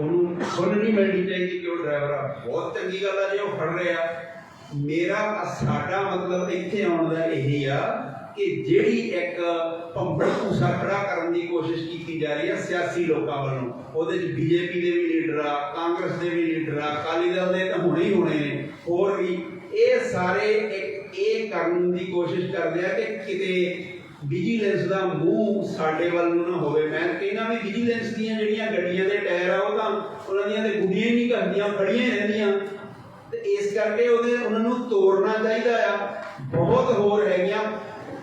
ਉਹਨੂੰ ਸੁਣ ਨਹੀਂ ਮਿਲਣੀ ਚਾਹੀਦੀ ਕਿ ਉਹ ਡਰਾਈਵਰ ਆ। ਬਹੁਤ ਚੰਗੀ ਗੱਲ ਆ, ਜੇ ਉਹ ਫੜ ਰਿਹਾ। ਮੇਰਾ ਸਾਡਾ ਮਤਲਬ ਇੱਥੇ ਆਉਣ ਦਾ ਇਹੀ ਆ ਕਿ ਜਿਹੜੀ ਇੱਕ ਪੰਪੜ ਭੂਸਾ ਖੜਾ ਕਰਨ ਦੀ ਕੋਸ਼ਿਸ਼ ਕੀਤੀ ਜਾ ਰਹੀ ਹੈ ਸਿਆਸੀ ਲੋਕਾਂ ਵੱਲੋਂ, ਉਹਦੇ ਵਿੱਚ ਬੀਜੇਪੀ ਦੇ ਵੀ ਲੀਡਰ ਆ, ਕਾਂਗਰਸ ਦੇ ਵੀ ਲੀਡਰ ਆ, ਅਕਾਲੀ ਦਲ ਦੇ ਤਾਂ ਹੋਣੇ ਹੀ ਹੋਣੇ ਨੇ, ਹੋਰ ਵੀ। ਇਹ ਸਾਰੇ ਇੱਕ ਇਹ ਕਰਨ ਦੀ ਕੋਸ਼ਿਸ਼ ਕਰਦੇ ਆ ਕਿ ਕਿਤੇ ਵਿਜੀਲੈਂਸ ਦਾ ਮੂੰਹ ਸਾਡੇ ਵੱਲ ਨੂੰ ਨਾ ਹੋਵੇ, ਮੈਂ ਕਹਿੰਦਾ ਵੀ ਵਿਜੀਲੈਂਸ ਦੀਆਂ ਜਿਹੜੀਆਂ ਗੱਡੀਆਂ ਦੇ ਟਾਇਰ ਆ, ਉਹ ਤਾਂ ਉਹਨਾਂ ਦੀਆਂ ਤੇ ਗੁੱਡੀਆਂ ਹੀ ਨਹੀਂ ਕਰਦੀਆਂ ਖੜੀਆਂ ਹੀ ਰਹਿੰਦੀਆਂ। ਤੇ ਇਸ ਕਰਕੇ ਉਹਦੇ, ਉਹਨਾਂ ਨੂੰ ਤੋੜਨਾ ਚਾਹੀਦਾ ਆ। ਬਹੁਤ ਹੋਰ ਹੈਗੀਆਂ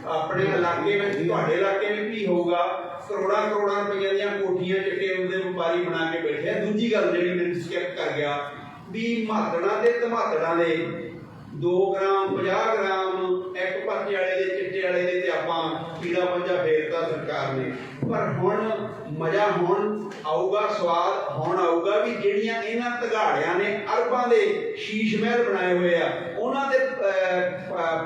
ਆਪਣੇ ਇਲਾਕੇ ਵਿੱਚ, ਤੁਹਾਡੇ ਇਲਾਕੇ ਵਿੱਚ ਵੀ ਹੋਊਗਾ। ਕਰੋੜਾਂ ਕਰੋੜਾਂ ਰੁਪਈਆ ਦੀਆਂ ਕੋਠੀਆਂ ਚਿੱਟੇ ਉਹਦੇ ਵਪਾਰੀ ਬਣਾ ਕੇ ਬੈਠੇ ਆ। ਦੂਜੀ ਗੱਲ ਜਿਹੜੀ ਮੈਨੂੰ ਚੈੱਕ ਕਰ ਗਿਆ, ਵੀ ਮਾਤੜਾਂ ਦੇ ਧਮਾਤੜਾਂ ਦੇ 2 ਗ੍ਰਾਮ 50 ਗ੍ਰਾਮ ਇੱਕ ਪਰਚੇ ਵਾਲੇ ਦੇ ਚਿੱਟੇ ਵਾਲੇ ਦੇ ਤੇ ਆਪਾਂ ਪੰਜਾ ਫੇਰਤਾ ਸਰਕਾਰ ਨੇ। ਪਰ ਹੁਣ ਮਜ਼ਾ ਹੁਣ ਆਊਗਾ, ਸਵਾਦ ਹੁਣ ਆਊਗਾ ਵੀ ਜਿਹੜੀਆਂ ਇਹਨਾਂ ਤਗਾੜਿਆਂ ਨੇ ਅਰਬਾਂ ਦੇ ਸ਼ੀਸ਼ ਮਹਿਲ ਬਣਾਏ ਹੋਏ ਆ, ਉਹਨਾਂ ਦੇ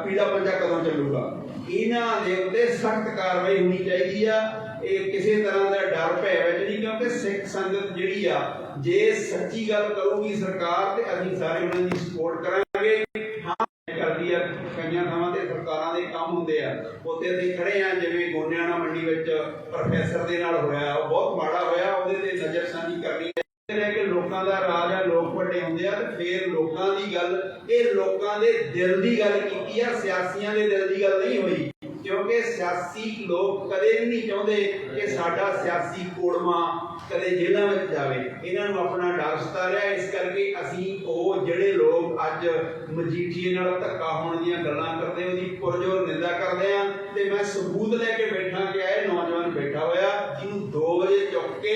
ਪੀੜਾ ਪੰਜਾ ਕਦੋਂ ਚੱਲੂਗਾ? ਇਹਨਾਂ ਦੇ ਉੱਤੇ ਸਖਤ ਕਾਰਵਾਈ ਹੋਣੀ ਚਾਹੀਦੀ ਆ। ਇਹ ਕਿਸੇ ਤਰ੍ਹਾਂ ਦਾ ਡਰ ਭੈ ਵਿੱਚ ਨਹੀਂ, ਕਿਉਂਕਿ ਸਿੱਖ ਸੰਗਤ ਜਿਹੜੀ ਆ, ਜੇ ਸੱਚੀ ਗੱਲ ਕਰੂਗੀ ਸਰਕਾਰ ਤੇ ਅਸੀਂ ਸਾਰੇ ਉਹਨਾਂ ਦੀ ਸਪੋਰਟ ਕਰਾਂਗੇ ਹਾਂ ਕਰਦੀ ਆ ਕਈਆਂ ਥਾਵਾਂ ਤੇ ਸਰਕਾਰਾਂ ਦੇ ਕੰਮ ਹੁੰਦੇ ਆ ਉੱਥੇ ਅਸੀਂ ਖੜੇ ਆ ਜਿਵੇਂ ਗੋਨਿਆਣਾ ਮੰਡੀ ਵਿੱਚ ਪ੍ਰੋਫੈਸਰ ਦੇ ਨਾਲ ਹੋਇਆ ਉਹ ਬਹੁਤ ਮਾੜਾ ਹੋਇਆ ਉਹਦੇ ਤੇ ਨਜ਼ਰ ਸਾਂਝੀ ਕਰਨੀ ਹੈ। ਰਹਿ ਕਿ ਲੋਕਾਂ ਦਾ ਰਾਜ ਆ, ਲੋਕ ਵੱਡੇ ਹੁੰਦੇ ਆ ਤੇ ਫੇਰ ਲੋਕਾਂ ਦੀ ਗੱਲ, ਇਹ ਲੋਕਾਂ ਦੇ ਦਿਲ ਦੀ ਗੱਲ ਕੀਤੀ ਆ, ਸਿਆਸੀਆਂ ਦੇ ਦਿਲ ਦੀ ਗੱਲ ਨਹੀਂ ਹੋਈ। ਕਿਉਂਕਿ ਸਿਆਸੀ ਲੋਕ ਕਦੇ ਵੀ ਨਹੀਂ ਚਾਹੁੰਦੇ ਕਿ ਸਾਡਾ ਸਿਆਸੀ ਕੋੜਮਾ ਕਦੇ ਜੇਲ੍ਹਾਂ ਵਿੱਚ ਜਾਵੇ। ਇਹਨਾਂ ਨੂੰ ਆਪਣਾ ਡਰ ਸਤਾ ਰਿਹਾ। ਇਸ ਕਰਕੇ ਅਸੀਂ ਉਹ ਜਿਹੜੇ ਲੋਕ ਅੱਜ ਮਜੀਠੀਏ ਨਾਲ ਧੱਕਾ ਹੋਣ ਦੀਆਂ ਗੱਲਾਂ ਕਰਦੇ ਉਹਦੀ ਪੁਰਜੋਰ ਨਿੰਦਾ ਕਰਦੇ ਆ ਤੇ ਮੈਂ ਸਬੂਤ ਲੈ ਕੇ ਬੈਠਾ ਕਿ ਇਹ ਨੌਜਵਾਨ ਬੈਠਾ ਹੋਇਆ ਜਿਹਨੂੰ 2 ਵਜੇ ਚੁੱਕ ਕੇ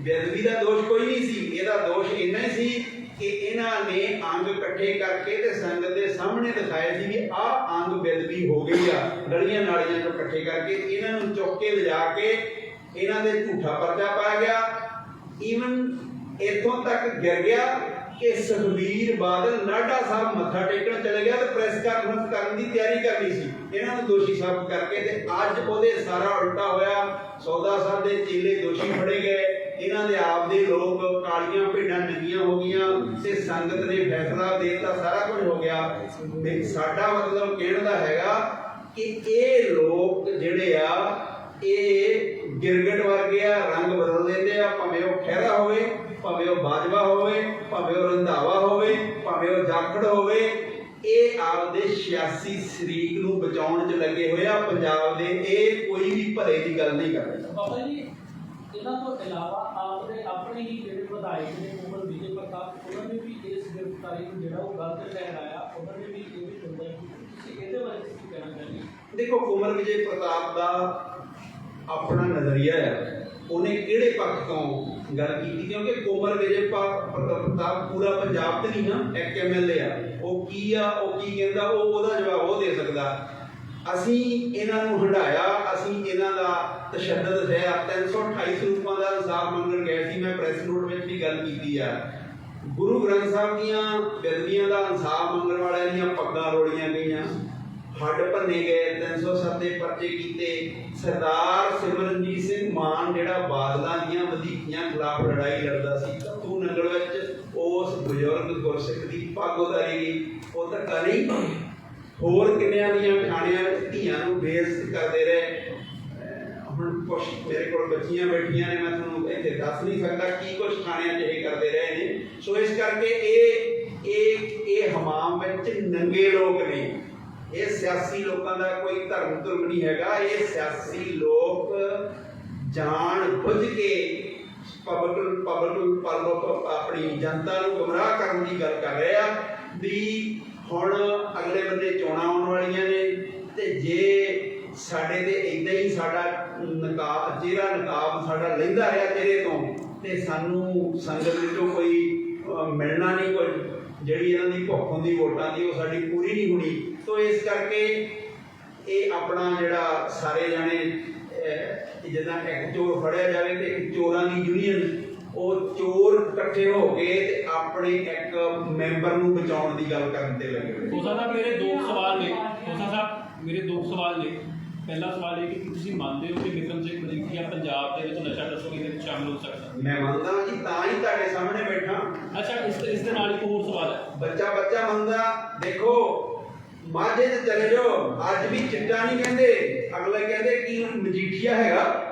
ਬੇਅਦਬੀ ਦਾ ਦੋਸ਼ ਕੋਈ ਨਹੀਂ ਸੀ। ਇਹਦਾ ਦੋਸ਼ ਇੰਨਾ ਹੀ ਸੀ ਕਿ ਇਹਨਾਂ ਨੇ ਅੰਗ ਇਕੱਠੇ ਕਰਕੇ ਤੇ ਸੰਗਤ ਦੇ ਸਾਹਮਣੇ ਦਿਖਾਏ ਸੀ ਵੀ ਆਹ ਅੰਗ ਬੇਅਦਬੀ ਹੋ ਗਈ ਆ। ਗਲੀਆਂ ਨਾਲੀਆਂ ਚੋਂ ਇਕੱਠੇ ਕਰਕੇ ਇਹਨਾਂ ਨੂੰ ਚੁੱਕ ਕੇ ਲਿਜਾ ਕੇ ਇਹਨਾਂ ਦੇ ਝੂਠਾ ਪਰਚਾ ਪਾਇਆ ਗਿਆ। ਈਵਨ ਇੱਥੋਂ ਤੱਕ ਗਿਰ ਗਿਆ ਕਿ ਸੁਖਬੀਰ ਬਾਦਲ ਨਾਢਾ ਸਾਹਿਬ ਮੱਥਾ ਟੇਕਣ ਚਲੇ ਗਿਆ ਤੇ ਪ੍ਰੈਸ ਕਾਨਫਰੰਸ ਕਰਨ ਦੀ ਤਿਆਰੀ ਕਰਨੀ ਸੀ। ਇਹਨਾਂ ਨੂੰ ਦੋਸ਼ੀ ਸਾਬਤ ਕਰਕੇ ਤੇ ਅੱਜ ਉਹਦੇ ਸਾਰਾ ਉਲਟਾ ਹੋਇਆ। ਸੌਦਾ ਸਾਹਿਬ ਦੇ ਚੇਲੇ ਦੋਸ਼ੀ ਫੜੇ ਗਏ। ਇਹਨਾਂ ਦੇ ਆਪ ਦੇ ਲੋਕ ਕਾਲੀਆਂ ਭੇਡਾਂ ਨੰਗੀਆਂ ਹੋ ਗਈਆਂ ਤੇ ਸੰਗਤ ਨੇ ਫੈਸਲਾ ਦੇ ਦਿੱਤਾ, ਸਾਰਾ ਕੁਝ ਹੋ ਗਿਆ। ਤੇ ਸਾਡਾ ਮਤਲਬ ਕਹਿਣ ਦਾ ਹੈਗਾ ਕਿ ਇਹ ਲੋਕ ਜਿਹੜੇ ਆ, ਇਹ ਗਿਰਗਟ ਵਰਗੇ ਆ, ਰੰਗ ਬਦਲ ਦਿੰਦੇ ਆ, ਭਾਵੇਂ ਉਹ ਖਹਿਰਾ ਹੋਵੇ, ਭਾਵੇਂ ਉਹ ਬਾਜਵਾ ਹੋਵੇ, ਭਾਵੇਂ ਉਹ ਰੰਧਾਵਾ ਹੋਵੇ, ਭਾਵੇਂ ਉਹ ਜਾਖੜ ਹੋਵੇ, ਇਹ ਆਪਦੇ ਸਿਆਸੀ ਸ਼ਰੀਕ ਨੂੰ ਬਚਾਉਣ 'ਚ ਲੱਗੇ ਹੋਏ ਆ, ਪੰਜਾਬ ਦੇ ਇਹ ਕੋਈ ਵੀ ਭਲੇ ਦੀ ਗੱਲ ਨਹੀਂ ਕਰ ਰਹੇ ਬਾਬਾ ਜੀ ਇਹਨਾਂ ਤੋਂ ਇਲਾਵਾ ਆਪਦੇ ਆਪਣੇ ਹੀ ਜਿਹੜੇ ਵਿਧਾਇਕ ਨੇ ਉਮਰ ਵਿਜੇ ਪ੍ਰਤਾਪ, ਉਹਨਾਂ ਨੇ ਵੀ ਇਸ ਗ੍ਰਿਫਤਾਰੀ ਨੂੰ ਜਿਹੜਾ ਉਹ ਗਲਤ ਠਹਿਰਾਇਆ ਉਹਨਾਂ ਨੇ ਵੀ ਇਹ ਵੀ ਚੁੰਦਾ ਤੁਸੀਂ ਇਹਦੇ ਬਾਰੇ ਕੀ ਕਹਿਣਾ ਚਾਹੁੰਦੇ ਦੇਖੋ, ਕੁਮਰ ਵਿਜੇ ਪ੍ਰਤਾਪ ਦਾ ਆਪਣਾ ਨਜ਼ਰੀਆ ਹੈ ਉਹਨੇ ਕਿਹੜੇ ਪੱਖ ਤੋਂ ਗੱਲ ਕੀਤੀ? ਕਿਉਂਕਿ ਕੋਮਲ ਵਿਜੇ ਪ੍ਰਤਾਪ ਪੂਰਾ ਪੰਜਾਬ ਤੇ ਨਹੀਂ ਨਾ, ਇੱਕ ਐਮਐਲਏ ਆ। ਉਹ ਕੀ ਆ, ਉਹ ਕੀ ਕਹਿੰਦਾ, ਉਹ ਉਹਦਾ ਜਵਾਬ ਉਹ ਦੇ ਸਕਦਾ। ਅਸੀਂ ਇਹਨਾਂ ਨੂੰ ਹੰਡਾਇਆ ਅਸੀਂ ਇਹਨਾਂ ਦਾ ਤਸ਼ੱਦਦ ਸਹਿਆ 328 ਸਰੂਪਾਂ ਦਾ ਇਨਸਾਫ ਮੰਗਣ ਗਏ ਸੀ। ਮੈਂ ਪ੍ਰੈਸ ਨੋਟ ਵਿੱਚ ਵੀ ਗੱਲ ਕੀਤੀ ਆ। ਗੁਰੂ ਗ੍ਰੰਥ ਸਾਹਿਬ ਦੀਆਂ ਬੇਦਬੀਆਂ ਦਾ ਇਨਸਾਫ ਮੰਗਣ ਵਾਲਿਆਂ ਦੀਆਂ ਪੱਗਾਂ ਰੋੜੀਆਂ ਗਈਆਂ। ਹੱਡ ਭੰਨੇ ਗਏ 307 ਦੇ ਪਰਚੇ ਕੀਤੇ। ਸਰਦਾਰ ਸਿਮਰਨਜੀਤ ਸਿੰਘ ਮਾਨ ਜਿਹੜਾ ਬਾਦਲਾਂ ਦੀਆਂ ਵਧੀਕੀਆਂ ਖਿਲਾਫ ਲੜਾਈ ਲੜਦਾ ਸੀ ਤੂੰ ਨੰਗਲ ਵਿੱਚ ਉਸ ਬਜ਼ੁਰਗ ਗੁਰਸਿੱਖ ਦੀ ਪੱਗ ਉਤਾਰੀ ਉਹ ਧੱਕਾ ਨਹੀਂ ਹੋਰ ਕਿੰਨਿਆਂ ਦੀਆਂ ਖਾਣਿਆਂ ਵਿੱਚ ਧੀਆਂ ਨੂੰ ਬੇਇੱਜ਼ਤ ਕਰਦੇ ਰਹੇ? ਹੁਣ ਕੁਛ ਮੇਰੇ ਕੋਲ ਬੱਚੀਆਂ ਬੈਠੀਆਂ ਨੇ, ਮੈਂ ਤੁਹਾਨੂੰ ਇੱਥੇ ਦੱਸ ਨਹੀਂ ਸਕਦਾ ਕੀ ਕੁਛ ਥਾਣਿਆਂ 'ਚ ਇਹ ਕਰਦੇ ਰਹੇ ਨੇ। ਸੋ ਇਸ ਕਰਕੇ ਇਹ ਇਹ ਇਹ ਹਮਾਮ ਵਿੱਚ ਨੰਗੇ ਲੋਕ ਨੇ। ਇਹ ਸਿਆਸੀ ਲੋਕਾਂ ਦਾ ਕੋਈ ਧਰਮ ਧਰਮ ਨਹੀਂ ਹੈਗਾ। ਇਹ ਸਿਆਸੀ ਲੋਕ ਜਾਣ ਬੁੱਝ ਕੇ ਪਬਲਿਕ ਪਬਲਿਕ ਪਬਲਿਕ ਆਪਣੀ ਜਨਤਾ ਨੂੰ ਗੁੰਮਰਾਹ ਕਰਨ ਦੀ ਗੱਲ ਕਰ ਰਹੇ ਆ। ਵੀ ਹੁਣ ਅਗਲੇ ਬੰਦੇ ਚੋਣਾਂ ਆਉਣ ਵਾਲੀਆਂ ਨੇ ਤੇ ਜੇ ਸਾਡੇ ਤੇ ਇਦਾਂ ਹੀ ਸਾਡਾ ਨਕਾਬ, ਜਿਹੜਾ ਨਕਾਬ ਸਾਡਾ ਲੈਂਦਾ ਰਿਹਾ ਤੇਰੇ ਤੋਂ, ਤੇ ਸਾਨੂੰ ਸੰਗਤ ਵਿੱਚੋਂ ਕੋਈ ਮਿਲਣਾ ਨਹੀਂ, ਕੋਈ ਜਿਹੜੀ ਇਹਨਾਂ ਦੀ ਭੁੱਖ ਹੁੰਦੀ, ਵੋਟਾਂ ਦੀ, ਉਹ ਸਾਡੀ ਪੂਰੀ ਨਹੀਂ ਹੋਣੀ। ਤੋਂ ਇਸ ਕਰਕੇ ਇਹ ਆਪਣਾ ਜਿਹੜਾ ਸਾਰੇ ਜਾਣੇ ਜਿੱਦਾਂ ਇੱਕ ਚੋਰ ਫੜਿਆ ਜਾਵੇ ਤੇ ਇੱਕ ਚੋਰਾਂ ਦੀ ਯੂਨੀਅਨ ਉਹ ਚੋਰ ਇਕੱਠੇ ਹੋ ਕੇ ਤੇ ਆਪਣੇ ਇੱਕ ਮੈਂਬਰ ਨੂੰ ਬਚਾਉਣ ਦੀ ਗੱਲ ਕਰਨ ਤੇ ਲੱਗੇ ਹੋਏ। ਨੇ। ਸਾਹਿਬ ਮੇਰੇ ਦੋ ਕੁ ਸਵਾਲ ਨੇ। ਖੋਸਾ ਸਾਹਿਬ ਮੇਰੇ ਦੋ ਕੁ ਸਵਾਲ ਨੇ। ਪਹਿਲਾ ਸਵਾਲ ਇਹ ਕਿ ਤੁਸੀਂ ਮੰਨਦੇ ਹੋ ਕਿ ਵਿਕਰਮ ਸਿੰਘ ਮਜੀਠੀਆ ਪੰਜਾਬ ਦੇ ਵਿੱਚ ਨਸ਼ਾ ਤਸਕਰੀ ਦੇ ਵਿੱਚ ਸ਼ਾਮਲ ਹੋ ਸਕਦਾ? ਮੈਂ ਮੰਨਦਾ ਜੀ ਤਾਂ ਹੀ ਤੁਹਾਡੇ ਸਾਹਮਣੇ ਬੈਠਾ। ਅੱਛਾ ਇਸ ਇਸ ਦੇ ਨਾਲ ਇੱਕ ਹੋਰ ਸਵਾਲ ਹੈ। ਬੱਚਾ ਬੱਚਾ ਮੰਨਦਾ ਦੇਖੋ ਮਾਝੇ ਤੇ ਚਲੇ ਜਾਓ ਅੱਜ ਵੀ ਚਿੱਟਾ ਨਹੀਂ ਕਹਿੰਦੇ। ਅਗਲੇ ਕਹਿੰਦੇ ਕੀ ਮਜੀਠੀਆ ਹੈਗਾ।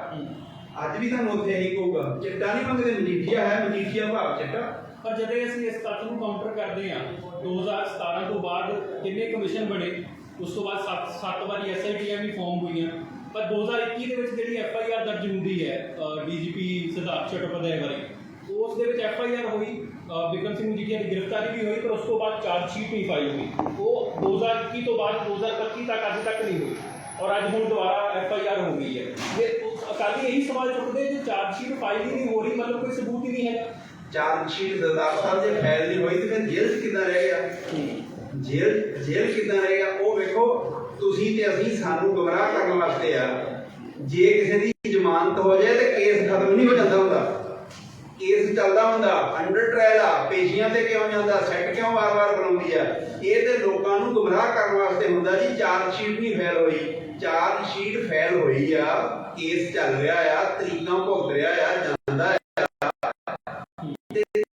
ਅੱਜ ਵੀ ਤੁਹਾਨੂੰ ਉੱਥੇ ਇਹੀ ਕਹੂਗਾ ਚਿੱਟਾ ਨਹੀਂ ਮੰਗਦੇ, ਮਜੀਠੀਆ ਹੈ, ਮਜੀਠੀਆ ਭਾਵ ਚਿੱਟਾ। ਪਰ ਜਦੋਂ ਅਸੀਂ ਇਸ ਤੱਥ ਨੂੰ ਕਾਊਂਟਰ ਕਰਦੇ ਹਾਂ 2017 ਤੋਂ ਬਾਅਦ ਕਿੰਨੇ ਕਮਿਸ਼ਨ ਬਣੇ, ਉਸ ਤੋਂ ਬਾਅਦ 7 7 ਵਾਰੀ ਐਸਆਈਟੀਆਂ ਵੀ ਫਾਰਮ ਹੋਈਆਂ। ਪਰ 2021 ਦੇ ਵਿੱਚ ਜਿਹੜੀ ਐਫਆਈਆਰ ਦਰਜ ਹੁੰਦੀ ਹੈ ਡੀਜੀਪੀ ਸਿਧਾਰਥ ਚਟੋਪਾਧਿਆਏ ਬਾਰੇ ਉਸ ਦੇ ਵਿੱਚ ਐਫਆਈਆਰ ਹੋਈ ਵਿਕਰਮ ਸਿੰਘ ਜੀ ਦੀ ਗ੍ਰਿਫਤਾਰੀ ਵੀ ਹੋਈ, ਪਰ ਉਸ ਤੋਂ ਬਾਅਦ ਚਾਰਜ ਸ਼ੀਟ ਨਹੀਂ ਫਾਈਲ ਹੋਈ। ਉਹ 2021 ਤੋਂ ਬਾਅਦ 2025 ਤੱਕ, ਅੱਜ ਤੱਕ ਨਹੀਂ ਹੋਈ। ਔਰ ਅੱਜ ਹੁਣ ਦੁਬਾਰਾ ਐਫਆਈਆਰ ਹੋ ਗਈ ਹੈ। ਇਹ ਅਕਾਲੀ ਇਹੀ ਸਵਾਲ ਚੁੱਕਦੇ ਜੇ ਚਾਰਜ ਸ਼ੀਟ ਫਾਈਲ ਹੀ ਨਹੀਂ ਹੋ ਰਹੀ, ਮਤਲਬ ਕੋਈ ਸਬੂਤ ਹੀ ਨਹੀਂ ਹੈਗਾ। ਚਾਰਜ ਸ਼ੀਟ ਦਰਦਾਰ ਸਾਹਿਬ ਜੇ ਫਾਈਲ ਨਹੀਂ ਹੋਈ, ਤੇ ਫਿਰ ਜੇਲ੍ਹ 'ਚ ਕਿੱਦਾਂ ਰਹਿ ਗਿਆ? ਜੇਲ੍ਹ ਜੇਲ੍ਹ ਕਿੱਦਾਂ ਰਹਿ ਗਿਆ? ਉਹ ਵੇਖੋ, ਤੁਸੀਂ ਤੇ ਅਸੀਂ ਸਾਨੂੰ ਗਮਰਾਹ ਕਰਨ ਵਾਸਤੇ ਆ। ਜੇ ਕਿਸੇ ਦੀ ਜ਼ਮਾਨਤ ਹੋ ਜਾਏ ਤੇ ਕੇਸ ਖਤਮ ਨਹੀਂ ਹੋ ਜਾਂਦਾ। ਕੇਸ ਚੱਲਦਾ ਹੁੰਦਾ ਅੰਡਰ ਟ੍ਰਾਇਲ ਆ, ਪੇਸ਼ੀਆਂ ਤੇ ਕਿਉਂ ਜਾਂਦਾ ਸੈੱਟ ਕਿਉਂ ਵਾਰ-ਵਾਰ ਬਣਾਉਂਦੀ ਆ? ਇਹ ਤੇ ਲੋਕਾਂ ਨੂੰ ਗੁੰਮਰਾਹ ਕਰਨ ਵਾਸਤੇ ਹੁੰਦਾ ਜੀ ਚਾਰਜ ਸ਼ੀਟ ਨਹੀਂ ਫੈਲ ਹੋਈ। ਚਾਰਜ ਸ਼ੀਟ ਫੈਲ ਹੋਈ ਆ, ਕੇਸ ਚੱਲ ਰਿਹਾ ਆ, ਤਰੀਕਾਂ ਭੁਗਤ ਰਿਹਾ ਆ, ਜਾਂਦਾ ਉਹ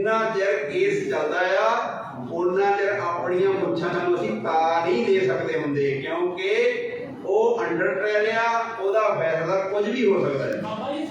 ਜਿੰਨਾ ਚਿਰ ਕੇਸ ਚੱਲਦਾ ਆ ਉਹਨਾਂ ਚਿਰ ਆਪਣੀਆਂ ਮੁੱਛਾਂ ਨੂੰ ਅਸੀਂ ਤਾਂ ਨਹੀਂ ਦੇ ਸਕਦੇ ਹੁੰਦੇ, ਕਿਉਂਕਿ ਉਹ ਅੰਡਰ ਟ੍ਰਾਇਲ ਆ, ਉਹਦਾ ਫੈਸਲਾ ਕੁਝ ਵੀ ਹੋ ਸਕਦਾ ਹੈ।